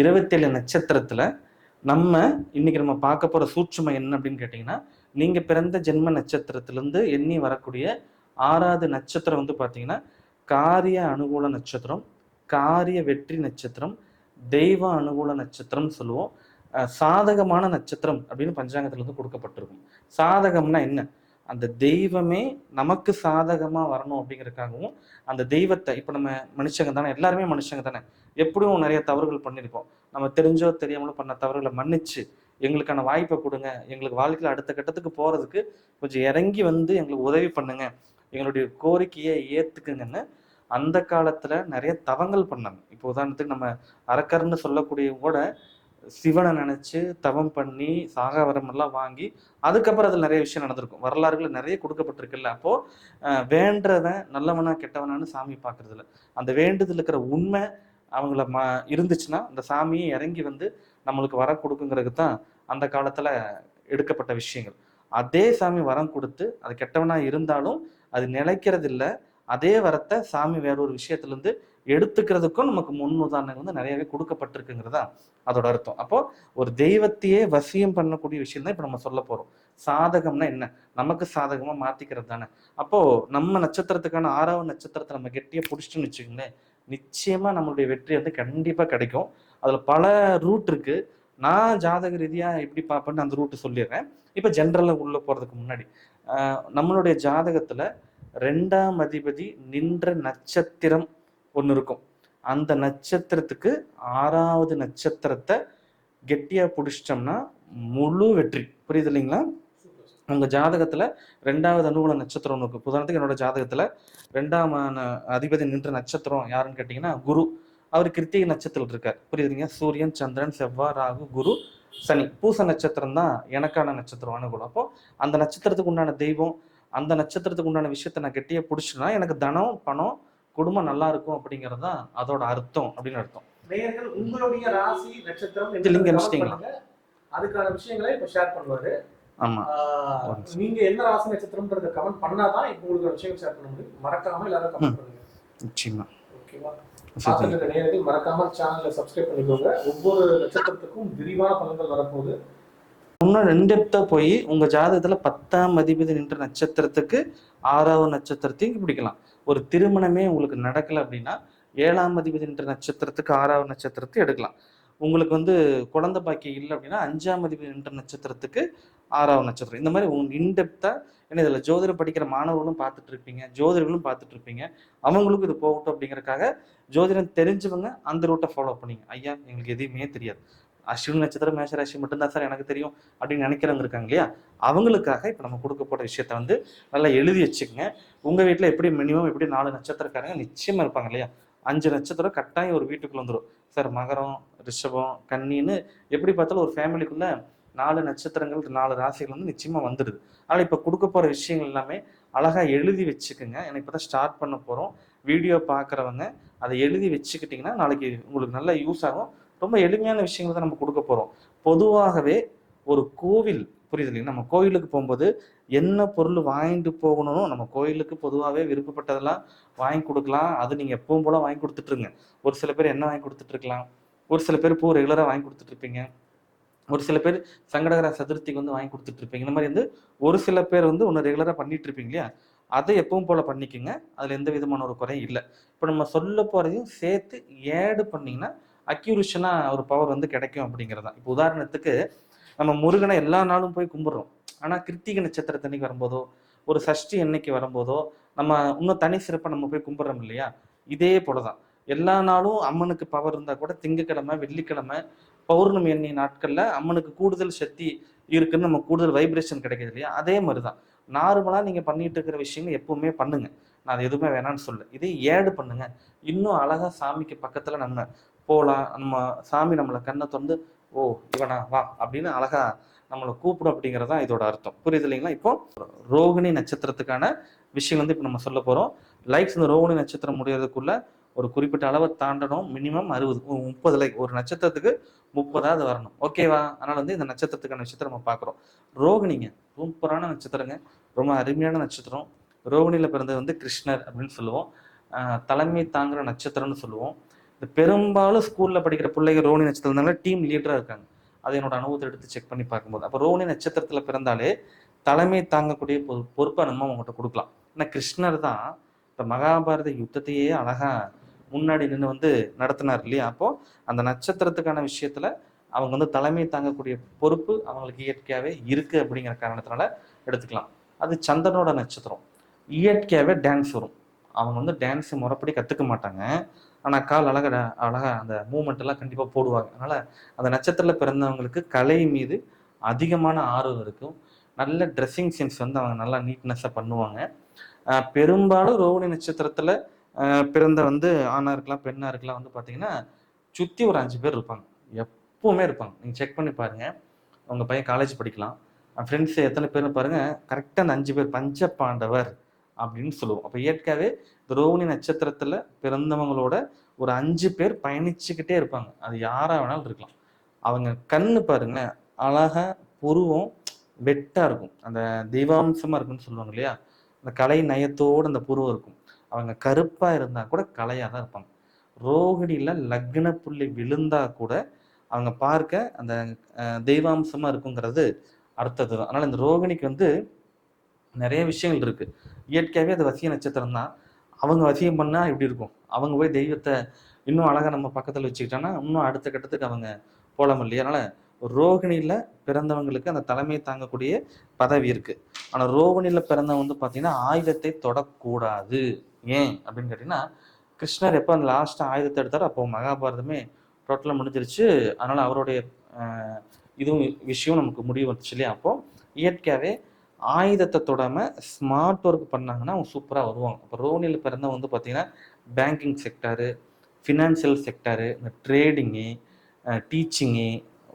இருபத்தேழு நட்சத்திரத்துல நம்ம இன்னைக்கு நம்ம பார்க்க போற சூட்சுமை என்ன அப்படின்னு கேட்டிங்கன்னா நீங்க பிறந்த ஜென்ம நட்சத்திரத்திலிருந்து எண்ணி வரக்கூடிய ஆறாவது நட்சத்திரம் வந்து பார்த்தீங்கன்னா காரிய அனுகூல நட்சத்திரம் காரிய வெற்றி நட்சத்திரம் தெய்வ அனுகூல நட்சத்திரம் சொல்லுவோம். சாதகமான நட்சத்திரம் அப்படின்னு பஞ்சாங்கத்துல இருந்து கொடுக்கப்பட்டிருக்கும். சாதகம்னா என்ன? அந்த தெய்வமே நமக்கு சாதகமாக வரணும் அப்படிங்கிறதுக்காகவும் அந்த தெய்வத்தை இப்போ நம்ம மனுஷங்க தானே எல்லாருமே மனுஷங்க தானே எப்படியும் நிறைய தவறுகள் பண்ணியிருப்போம். நம்ம தெரிஞ்சோ தெரியாமலோ பண்ண தவறுகளை மன்னிச்சு எங்களுக்கான வாய்ப்பை கொடுங்க எங்களுக்கு வாழ்க்கையில் அடுத்த கட்டத்துக்கு போகிறதுக்கு கொஞ்சம் இறங்கி வந்து எங்களுக்கு உதவி பண்ணுங்க எங்களுடைய கோரிக்கையை ஏற்றுக்குங்கன்னு அந்த காலத்தில் நிறைய தவங்கள் பண்ணாங்க. இப்போ உதாரணத்துக்கு நம்ம அரக்கர்னு சொல்லக்கூடிய கூட சிவனை நினைச்சு தவம் பண்ணி சாகாவரம் எல்லாம் வாங்கி அதுக்கப்புறம் அதில் நிறைய விஷயம் நடந்திருக்கும். வரலாறுகள் நிறைய கொடுக்கப்பட்டிருக்குல்ல. அப்போ வேண்டவன் நல்லவனா கெட்டவனான்னு சாமி பார்க்கறது அந்த வேண்டுதல் இருக்கிற உண்மை அவங்கள ம இருந்துச்சுன்னா அந்த சாமியை இறங்கி வந்து நம்மளுக்கு வரம் கொடுக்குங்கிறது தான் அந்த காலத்துல எடுக்கப்பட்ட விஷயங்கள். அதே சாமி வரம் கொடுத்து அது கெட்டவனா இருந்தாலும் அது நினைக்கிறதில்ல அதே வரத்தை சாமி வேற ஒரு விஷயத்துலேருந்து எடுத்துக்கிறதுக்கும் நமக்கு முன் உதாரணங்கள் வந்து நிறையவே கொடுக்கப்பட்டிருக்குங்கிறதா அதோட அர்த்தம். அப்போ ஒரு தெய்வத்தையே வசியம் பண்ணக்கூடிய விஷயம் தான் இப்போ நம்ம சொல்ல போகிறோம் சாதகம்னா என்ன? நமக்கு சாதகமாக மாற்றிக்கிறது தானே. அப்போது நம்ம நட்சத்திரத்துக்கான ஆறாவது நட்சத்திரத்தை நம்ம கெட்டியாக பிடிச்சிட்டோம்னு வச்சுக்கோங்களேன் நிச்சயமாக நம்மளுடைய வெற்றி வந்து கண்டிப்பாக கிடைக்கும். அதில் பல ரூட் இருக்குது நான் ஜாதக ரீதியாக எப்படி பார்ப்பேன்னு அந்த ரூட்டு சொல்லிடுறேன். இப்போ ஜென்ரலாக உள்ளே போகிறதுக்கு முன்னாடி நம்மளுடைய ஜாதகத்தில் ரெண்டாம் அதிபதி நின்ற நட்சத்திரம் ஒன்று இருக்கும். அந்த நட்சத்திரத்துக்கு ஆறாவது நட்சத்திரத்தை கெட்டியா பிடிச்சிட்டோம்னா முழு வெற்றி. புரியுது இல்லைங்களா? உங்க ஜாதகத்துல ரெண்டாவது அனுகூல நட்சத்திரம் ஒன்று இருக்கு. உதாரணத்துக்கு என்னோட ஜாதகத்தில் ரெண்டாம் ஆன- அதிபதி நின்ற நட்சத்திரம் யாருன்னு கேட்டீங்கன்னா குரு. அவர் கிருத்திகை நட்சத்திரம் இருக்கார். புரியுதுங்க சூரியன் சந்திரன் செவ்வாய் ராகு குரு சனி. பூச நட்சத்திரம் தான் எனக்கான நட்சத்திரம் அனுகூலம். அப்போ அந்த நட்சத்திரத்துக்கு உண்டான தெய்வம் அந்த நட்சத்திரத்துக்கு உண்டான விஷயத்தை நான் கெட்டியா பிடிச்சிட்டேன்னா எனக்கு தனம் பணம் குடும்பம் நல்லா இருக்கும் அப்படிங்கிறது தான் அதோட அர்த்தம் அப்படின்னு அர்த்தம். நேயர்கள் உங்களுடைய ராசி நட்சத்திரம் இது லிங்க் என்னன்னு அனுப்பிச்சிட்டீங்களா? comment பண்ணுங்க. அதுக்கான விஷயங்களை இப்ப ஷேர் பண்ணுவாரு. ஆமா. நீங்க என்ன ராசி நட்சத்திரம்ன்றத கமெண்ட் பண்ணாதான் இப்ப உங்களுக்கு விஷயம் ஷேர் பண்ண முடியும். மறக்காம எல்லாரும் கமெண்ட் பண்ணுங்க. நிச்சயமா. ஓகேவா? நேயர்கள் மறக்காம சேனலை சப்ஸ்கிரைப் பண்ணிக்கோங்க. ஒவ்வொரு நட்சத்திரத்துக்கும் விரிவான பலன்கள் வரப்போகுது. இன்னும் ரெண்டெப்தா போய் உங்க ஜாதகத்துல பத்தாம் அதிபதி நின்ற நட்சத்திரத்துக்கு ஆறாவது நட்சத்திரத்தையும் பிடிக்கலாம். ஒரு திருமணமே உங்களுக்கு நடக்கல அப்படின்னா ஏழாம் அதிபதி நின்ற நட்சத்திரத்துக்கு ஆறாவது நட்சத்திரத்தை எடுக்கலாம். உங்களுக்கு வந்து குழந்தை பாக்கியம் இல்லை அப்படின்னா அஞ்சாம் அதிபதி நின்ற நட்சத்திரத்துக்கு ஆறாவது நட்சத்திரம். இந்த மாதிரி உங்க இன்டெப்தா ஏன்னா இதுல ஜோதிடம் படிக்கிற மாணவர்களும் பார்த்துட்டு இருப்பீங்க ஜோதிடர்களும் பார்த்துட்டு இருப்பீங்க. அவங்களுக்கும் இது போகட்டும் அப்படிங்கறக்காக ஜோதிடம் தெரிஞ்சவங்க அந்த ரூட்டை ஃபாலோ பண்ணீங்க. ஐயா எங்களுக்கு எதுவுமே தெரியாது. அஸ்வினி நட்சத்திரம் மேஷராசி மட்டும்தான் சார் எனக்கு தெரியும் அப்படின்னு நினைக்கிறவங்க இருக்காங்க இல்லையா அவங்களுக்காக இப்போ நம்ம கொடுக்க போகிற விஷயத்த வந்து நல்லா எழுதி வச்சுக்கோங்க. உங்கள் வீட்டில் எப்படி மினிமம் எப்படி நாலு நட்சத்திரக்காரங்க நிச்சயமாக இருப்பாங்க இல்லையா? அஞ்சு நட்சத்திரம் கட்டாயம் ஒரு வீட்டுக்குள்ள வந்துடும் சார் மகரம் ரிஷபம் கன்னின்னு எப்படி பார்த்தாலும் ஒரு ஃபேமிலிக்குள்ள நாலு நட்சத்திரங்கள் நாலு ராசிகள் வந்து நிச்சயமாக வந்துடுது ஆனால் இப்போ கொடுக்க போகிற விஷயங்கள் எல்லாமே அழகாக எழுதி வச்சுக்கோங்க. எனக்கு இப்போ தான் ஸ்டார்ட் பண்ண போகிறோம் வீடியோ பார்க்குறவங்க அதை எழுதி வச்சுக்கிட்டிங்கன்னா நாளைக்கு உங்களுக்கு நல்லா யூஸ் ஆகும். ரொம்ப எளிமையான விஷயங்கள் தான் நம்ம கொடுக்க போகிறோம் பொதுவாகவே ஒரு கோவில் புரியுது நம்ம கோயிலுக்கு போகும்போது என்ன பொருள் வாங்கிட்டு போகணும் நம்ம கோயிலுக்கு பொதுவாகவே விருப்பப்பட்டதெல்லாம் வாங்கி கொடுக்கலாம். அது நீங்கள் எப்பவும் போல வாங்கி கொடுத்துட்ருங்க ஒரு சில பேர் என்ன வாங்கி கொடுத்துட்ருக்கலாம் ஒரு சில பேர் பூ ரெகுலராக வாங்கி கொடுத்துட்ருப்பீங்க ஒரு சில பேர் சங்கடகர சதுர்த்திக்கு வந்து வாங்கி கொடுத்துட்ருப்பீங்க இந்த மாதிரி வந்து ஒரு சில பேர் வந்து ஒன்று ரெகுலராக பண்ணிட்டு இருப்பீங்க இல்லையா? அதை எப்பவும் போல பண்ணிக்கோங்க. அதில் எந்த விதமான ஒரு குறையும் இல்லை. இப்போ நம்ம சொல்ல போகிறதையும் சேர்த்து ஏடு பண்ணீங்கன்னா அக்யூரிஷனாக ஒரு பவர் வந்து கிடைக்கும் அப்படிங்கிறதான் இப்போ உதாரணத்துக்கு நம்ம முருகனை எல்லா நாளும் போய் கும்பிட்றோம். ஆனால் கிருத்திகை நட்சத்திரத்தன்னைக்கு வரும்போதோ ஒரு சஷ்டி என்னைக்கு வரும்போதோ நம்ம இன்னும் தனி சிறப்பாக நம்ம போய் கும்பிட்றோம் இல்லையா? இதே போலதான். எல்லா நாளும் அம்மனுக்கு பவர் இருந்தால் கூட திங்கக்கிழமை வெள்ளிக்கிழமை பௌர்ணமி எண்ணெய் நாட்களில் அம்மனுக்கு கூடுதல் சக்தி இருக்குன்னு நம்ம கூடுதல் வைப்ரேஷன் கிடைக்கிது இல்லையா? அதே மாதிரி தான் நார்மலாக நீங்கள் பண்ணிட்டு இருக்கிற விஷயங்கள் எப்பவுமே பண்ணுங்க. நான் அது எதுவுமே வேணாம்னு சொல்ல இதே ஏடு பண்ணுங்க. இன்னும் அழகாக சாமிக்கு பக்கத்தில் நம்ம போகலாம் நம்ம சாமி நம்மளை கண்ணை திறந்து ஓ இவனா வா அப்படின்னு அழகா நம்மளை கூப்பிடும் அப்படிங்கிறது தான் இதோட அர்த்தம். புரியுது இல்லைங்களா? இப்போ ரோகிணி நட்சத்திரத்துக்கான விஷயம் வந்து இப்போ நம்ம சொல்ல போகிறோம் லைக்ஸ் இந்த ரோகிணி நட்சத்திரம் முடியறதுக்குள்ள ஒரு குறிப்பிட்ட அளவை தாண்டணும். மினிமம் அறுபது முப்பது லைக் ஒரு நட்சத்திரத்துக்கு முப்பதாவது வரணும். ஓகேவா அதனால் வந்து இந்த நட்சத்திரத்துக்கான விஷயத்தை நம்ம பார்க்குறோம். ரோகிணிங்க சூப்பரான நட்சத்திரங்க. ரொம்ப அருமையான நட்சத்திரம். ரோகிணியில் பிறந்தது வந்து கிருஷ்ணர் அப்படின்னு சொல்லுவோம். தலைமை தாங்குகிற நட்சத்திரம்னு சொல்லுவோம். இந்த பெரும்பாலும் ஸ்கூல்ல படிக்கிற பிள்ளைங்க ரோனி நட்சத்திரம்னால டீம் லீடரா இருக்காங்க. அது என்னோட அனுபவத்தை எடுத்து செக் பண்ணி பார்க்கும்போது. அப்போ ரோனி நட்சத்திரத்துல பிறந்தாலே தலைமை தாங்கக்கூடிய பொறு பொறுப்பை நம்ம அவங்ககிட்ட கொடுக்கலாம். ஏன்னா கிருஷ்ணர் தான் இந்த மகாபாரத யுத்தத்தையே அழகா முன்னாடி நின்று வந்து நடத்தினார் இல்லையா? அப்போ அந்த நட்சத்திரத்துக்கான விஷயத்துல அவங்க வந்து தலைமை தாங்கக்கூடிய பொறுப்பு அவங்களுக்கு இயற்கையாவே இருக்கு அப்படிங்கிற காரணத்தினால எடுத்துக்கலாம். அது சந்திரனோட நட்சத்திரம். இயற்கையாவே டான்ஸ் வரும். அவங்க வந்து டான்ஸ் முறைப்படி கத்துக்க மாட்டாங்க. ஆனால் கால் அழகா அழகாக அழகா அந்த மூமெண்ட் எல்லாம் கண்டிப்பாக போடுவாங்க. அதனால அந்த நட்சத்திரத்தில் பிறந்தவங்களுக்கு கலை மீது அதிகமான ஆர்வம் இருக்கும். நல்ல ட்ரெஸ்ஸிங் சென்ஸ் வந்து அவங்க நல்லா நீட்னஸாக பண்ணுவாங்க. பெரும்பாலும் ரோகிணி நட்சத்திரத்தில் பிறந்த வந்து ஆணாக இருக்கலாம் பெண்ணாக இருக்கலாம் வந்து பார்த்தீங்கன்னா சுற்றி ஒரு அஞ்சு பேர் இருப்பாங்க. எப்பவுமே இருப்பாங்க. நீங்கள் செக் பண்ணி பாருங்கள் உங்கள் பையன் காலேஜ் படிக்கலாம். ஃப்ரெண்ட்ஸ் எத்தனை பேர்னு பாருங்கள் கரெக்டாக அந்த அஞ்சு பேர். பஞ்ச பாண்டவர். அப்படின்னு சொல்லுவோம். அப்போ இயற்கையாகவே இந்த ரோகிணி பிறந்தவங்களோட ஒரு அஞ்சு பேர் பயணிச்சுக்கிட்டே இருப்பாங்க. அது யாராக வேணாலும் இருக்கலாம். அவங்க கண்ணு பாருங்களேன் அழகாக புருவம் வெட்டாக இருக்கும். அந்த தெய்வாம்சமாக இருக்குன்னு சொல்லுவாங்க இல்லையா? அந்த கலை நயத்தோட அந்த புருவம் இருக்கும். அவங்க கருப்பாக இருந்தால் கூட கலையாக தான் இருப்பாங்க. ரோகிணியில் லக்ன புள்ளி விழுந்தா கூட அவங்க பார்க்க அந்த தெய்வாம்சமாக இருக்குங்கிறது அடுத்தது தான். அதனால் இந்த ரோகிணிக்கு வந்து நிறைய விஷயங்கள் இருக்குது இயற்கையாகவே அது வசிய நட்சத்திரம் தான். அவங்க வசியம் பண்ணால் இப்படி இருக்கும். அவங்க போய் தெய்வத்தை இன்னும் அழகாக நம்ம பக்கத்தில் வச்சுக்கிட்டோன்னா இன்னும் அடுத்த கட்டத்துக்கு அவங்க போகலாம் இல்லையா? அதனால் ரோகிணியில் பிறந்தவங்களுக்கு அந்த தலைமையை தாங்கக்கூடிய பதவி இருக்குது ஆனால் ரோகிணியில் பிறந்தவங்க வந்து பார்த்திங்கன்னா ஆயுதத்தை தொடக்கூடாது. ஏன் அப்படின்னு கேட்டிங்கன்னா கிருஷ்ணர் எப்போ அந்த லாஸ்ட்டாக ஆயுதத்தை எடுத்தாரோ அப்போ மகாபாரதமே டோட்டலாக முடிஞ்சிருச்சு. அதனால் அவருடைய இதுவும் விஷயம் நமக்கு முடிவு வந்துச்சு இல்லையா? அப்போது இயற்கையாகவே ஆயுதத்தை தொடாம ஸ்மார்ட் ஒர்க் பண்ணாங்கன்னா அவங்க சூப்பராக வருவாங்க. இப்போ ரோனியில் பிறந்தவங்க வந்து பார்த்தீங்கன்னா பேங்கிங் செக்டாரு ஃபினான்சியல் செக்டாரு இந்த ட்ரேடிங்கு டீச்சிங்கு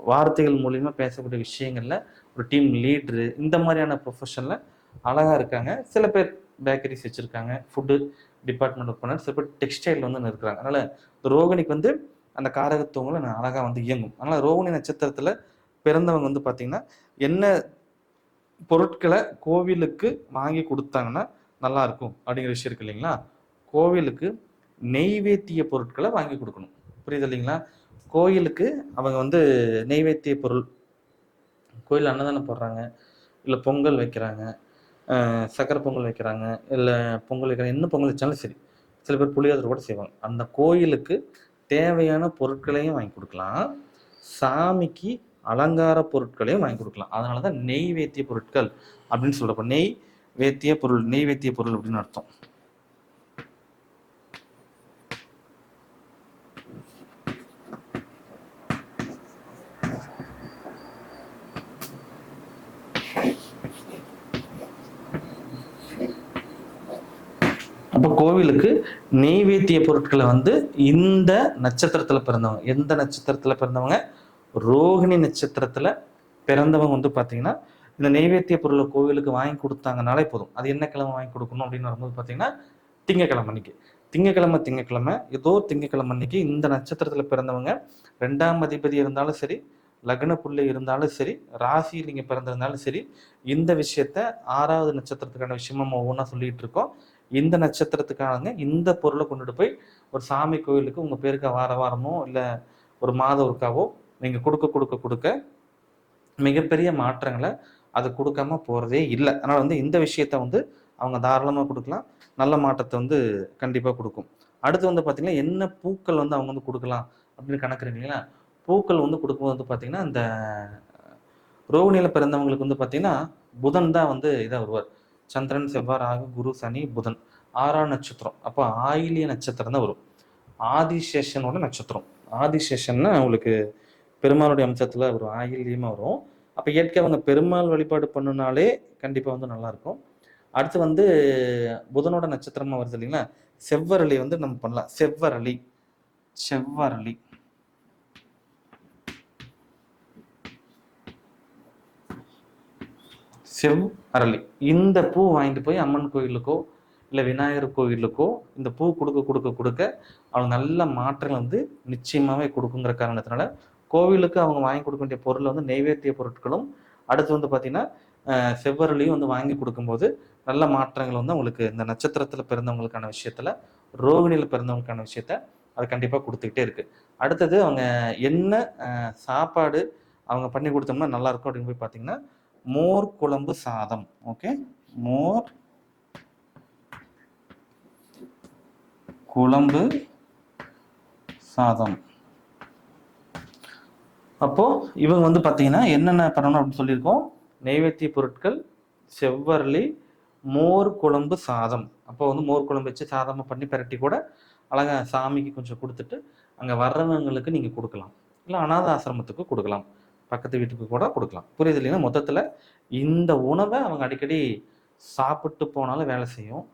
வார்த்தைகள் மூலிமா பேசக்கூடிய விஷயங்களில் ஒரு டீம் லீட்ரு இந்த மாதிரியான ப்ரொஃபஷனில் அழகாக இருக்காங்க. சில பேர் பேக்கரிஸ் வச்சுருக்காங்க ஃபுட்டு டிபார்ட்மெண்ட் ஒர்க் பண்ணாங்க சில பேர் டெக்ஸ்டைல் வந்து இருக்கிறாங்க அதனால் இந்த ரோகிணிக்கு வந்து அந்த காரகத்துவங்களை நான் அழகாக வந்து இயங்கும். அதனால் ரோகிணி நட்சத்திரத்தில் பிறந்தவங்க வந்து பார்த்திங்கன்னா என்ன பொருட்களை கோவிலுக்கு வாங்கி கொடுத்தாங்கன்னா நல்லா இருக்கும் அப்படிங்கிற விஷயம் இருக்கு இல்லைங்களா? கோவிலுக்கு நெய்வேத்திய பொருட்களை வாங்கி கொடுக்கணும். புரியுது இல்லைங்களா? கோயிலுக்கு அவங்க வந்து நெய்வேத்திய பொருள் கோயில் அன்னதானம் போடுறாங்க இல்லை பொங்கல் வைக்கிறாங்க சக்கரை பொங்கல் வைக்கிறாங்க இல்லை பொங்கல் வைக்கிறாங்க என்ன பொங்கல் வச்சாலும் சரி சில பேர் புளியோதரை கூட செய்வாங்க. அந்த கோயிலுக்கு தேவையான பொருட்களையும் வாங்கி கொடுக்கலாம். சாமிக்கு அலங்கார பொருட்களையும் வாங்கி கொடுக்கலாம். அதனால தான் நெய்வேத்திய பொருட்கள் அப்படின்னு சொல்றப்ப நெய் வேத்திய பொருள் நெய்வேத்திய பொருள் அப்படின்னு அர்த்தம். அப்போ கோவிலுக்கு நெய்வேத்திய பொருட்களை வந்து இந்த நட்சத்திரத்தில் பிறந்தவங்க எந்த நட்சத்திரத்துல பிறந்தவங்க? ரோகிணி நட்சத்திரத்துல பிறந்தவங்க வந்து பாத்தீங்கன்னா இந்த நெய்வேத்திய பொருளை கோவிலுக்கு வாங்கி கொடுத்தாங்கனாலே போதும். அது என்ன கிழமை வாங்கி கொடுக்கணும் அப்படின்னு வரும்போது பாத்தீங்கன்னா திங்கக்கிழமை அன்னைக்கு. திங்கக்கிழமை திங்கக்கிழமை ஏதோ திங்கக்கிழமை அன்னைக்கு இந்த நட்சத்திரத்துல பிறந்தவங்க ரெண்டாம் அதிபதி இருந்தாலும் சரி லக்ன புள்ளி இருந்தாலும் சரி ராசியில் நீங்க பிறந்திருந்தாலும் சரி இந்த விஷயத்த ஆறாவது நட்சத்திரத்துக்கான விஷயமா நம்ம ஒவ்வொன்றா சொல்லிட்டு இருக்கோம். இந்த நட்சத்திரத்துக்கானங்க இந்த பொருளை கொண்டுட்டு போய் ஒரு சாமி கோயிலுக்கு உங்க பேருக்கு வார வாரமோ இல்ல ஒரு மாத ஒருக்காவோ நீங்கள் கொடுக்க கொடுக்க கொடுக்க மிகப்பெரிய மாற்றங்களை அது கொடுக்காம போகிறதே இல்லை. அதனால் வந்து இந்த விஷயத்த வந்து அவங்க தாராளமாக கொடுக்கலாம். நல்ல மாற்றத்தை வந்து கண்டிப்பாக கொடுக்கும். அடுத்து வந்து பார்த்திங்கன்னா என்ன பூக்கள் வந்து அவங்க வந்து கொடுக்கலாம் அப்படின்னு கணக்குறீங்களா பூக்கள் வந்து கொடுக்கும்போது வந்து பார்த்திங்கன்னா இந்த ரோகிணியில் பிறந்தவங்களுக்கு வந்து பார்த்திங்கன்னா புதன் தான் வந்து இதாக வருவார். சந்திரன் செவ்வாய் ராகு குரு சனி புதன். ஆறாம் நட்சத்திரம். அப்போ ஆயிலிய நட்சத்திரம் தான் வரும். ஆதிசேஷனோட நட்சத்திரம். ஆதிசேஷன்னா உங்களுக்கு பெருமாளுடைய அம்சத்துல ஒரு ஆயில்யமாக வரும். அப்ப இயற்கை அவங்க பெருமாள் வழிபாடு பண்ணுனாலே கண்டிப்பா வந்து நல்லா இருக்கும். அடுத்து வந்து புதனோட நட்சத்திரமா வருது இல்லைங்களா? செவ்வரளி வந்து நம்ம பண்ணலாம். செவ்வரளி. செவ்வரளி. செவ் அரளி இந்த பூ வாங்கிட்டு போய் அம்மன் கோயிலுக்கோ இல்லை விநாயகர் கோயிலுக்கோ இந்த பூ கொடுக்க கொடுக்க கொடுக்க அவங்க நல்ல மாற்றங்கள் வந்து நிச்சயமாவே கொடுக்குங்கிற காரணத்தினால கோவிலுக்கு அவங்க வாங்கி கொடுக்க வேண்டிய பொருள் வந்து நெய்வேத்திய பொருட்களும் அடுத்து வந்து பார்த்தீங்கன்னா அஹ், செவ்வரளியும் வந்து வாங்கி கொடுக்கும்போது நல்ல மாற்றங்கள் வந்து அவங்களுக்கு இந்த நட்சத்திரத்தில் பிறந்தவங்களுக்கான விஷயத்தில் ரோகிணியில் பிறந்தவங்களுக்கான விஷயத்த அது கண்டிப்பாக கொடுத்துக்கிட்டே இருக்குது அடுத்தது அவங்க என்ன சாப்பாடு அவங்க பண்ணி கொடுத்தோம்னா நல்லாயிருக்கும் அப்படின்னு போய் பார்த்தீங்கன்னா மோர் குழம்பு சாதம். ஓகே? மோர் குழம்பு சாதம். அப்போ இவங்க வந்து பார்த்தீங்கன்னா என்னென்ன பண்ணணும் அப்படின்னு சொல்லியிருக்கோம். நெய்வேத்திய பொருட்கள் செவ்வரளி மோர் குழம்பு சாதம். அப்போ வந்து மோர் குழம்பு வச்சு சாதமாக பண்ணி பிரட்டி கூட அழகா சாமிக்கு கொஞ்சம் கொடுத்துட்டு அங்கே வர்றவங்களுக்கு நீங்கள் கொடுக்கலாம். இல்லை அனாத ஆசிரமத்துக்கு கொடுக்கலாம். பக்கத்து வீட்டுக்கு கூட கொடுக்கலாம். புரியுது இல்லைன்னா மொத்தத்தில் இந்த உணவை அவங்க அடிக்கடி சாப்பிட்டு போனாலும் வேலை செய்யும்.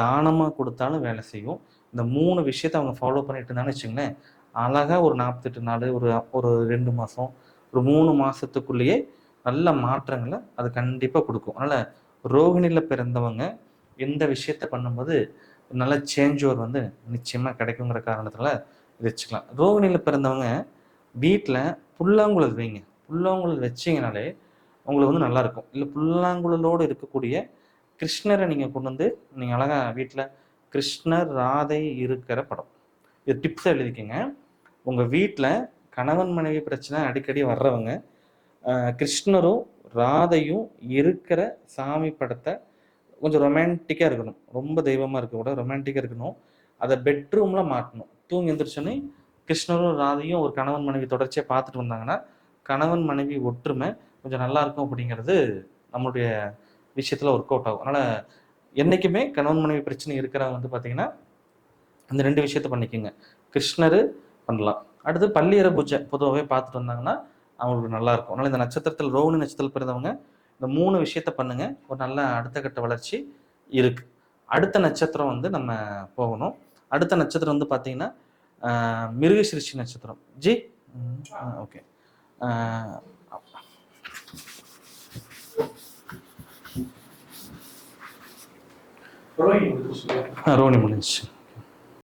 தானமாக கொடுத்தாலும் வேலை செய்யும். இந்த மூணு விஷயத்தை அவங்க ஃபாலோ பண்ணிட்டு இருந்தான்னு வச்சுங்களேன் அழகாக ஒரு நாற்பத்தெட்டு நாள் ஒரு ஒரு ரெண்டு மாதம் ஒரு மூணு மாதத்துக்குள்ளேயே நல்ல மாற்றங்களை அது கண்டிப்பாக கொடுக்கும். அதனால் ரோகிணியில் பிறந்தவங்க இந்த விஷயத்த பண்ணும்போது நல்ல சேஞ்ச் ஓவர் வந்து நிச்சயமாக கிடைக்குங்கிற காரணத்தில் இது வச்சுக்கலாம். ரோகிணியில் பிறந்தவங்க வீட்டில் புல்லாங்குழல் வைங்க. புல்லாங்குழல் வச்சிங்கனாலே உங்களுக்கு வந்து நல்லாயிருக்கும் இல்லை புல்லாங்குழலோடு இருக்கக்கூடிய கிருஷ்ணரை நீங்கள் கொண்டு வந்து நீங்கள் அழகாக வீட்டில் கிருஷ்ணர் ராதை இருக்கிற படம். இது டிப்ஸ் எழுதிக்கங்க. உங்கள் வீட்டில் கணவன் மனைவி பிரச்சனை அடிக்கடி வர்றவங்க கிருஷ்ணரும் ராதையும் இருக்கிற சாமி படத்தை கொஞ்சம் ரொமான்டிக்காக இருக்கணும். ரொம்ப தெய்வமாக இருக்கக்கூட ரொமான்டிக்காக இருக்கணும். அதை பெட்ரூமில் மாட்டணும். தூங்கி எந்திரிச்சோன்னே கிருஷ்ணரும் ராதையும் ஒரு கணவன் மனைவி தொடர்ச்சியாக பார்த்துட்டு வந்தாங்கன்னா கணவன் மனைவி ஒற்றுமை கொஞ்சம் நல்லா இருக்கும் அப்படிங்கிறது நம்மளுடைய விஷயத்தில் ஒர்க் அவுட் ஆகும். அதனால் என்றைக்குமே கணவன் மனைவி பிரச்சனை இருக்கிறவங்க வந்து பார்த்தீங்கன்னா இந்த ரெண்டு விஷயத்த பண்ணிக்கோங்க. கிருஷ்ணர் பண்ணலாம். அடுத்து பள்ளியற பூஜை. பொதுவாகவே பார்த்துட்டு வந்தாங்கன்னா அவங்களுக்கு நல்லா இருக்கும். அதனால் இந்த நட்சத்திரத்தில் ரோஹிணி நட்சத்திரத்தில் பிறந்தவங்க இந்த மூணு விஷயத்த பண்ணுங்க. ஒரு நல்ல அடுத்த கட்ட வளர்ச்சி இருக்கு. அடுத்த நட்சத்திரம் வந்து நம்ம போகணும். அடுத்த நட்சத்திரம் வந்து பார்த்தீங்கன்னா மிருகசிருஷ்டி நட்சத்திரம். ஜி? ஓகே. ரோஹிணி முடிஞ்சுச்சு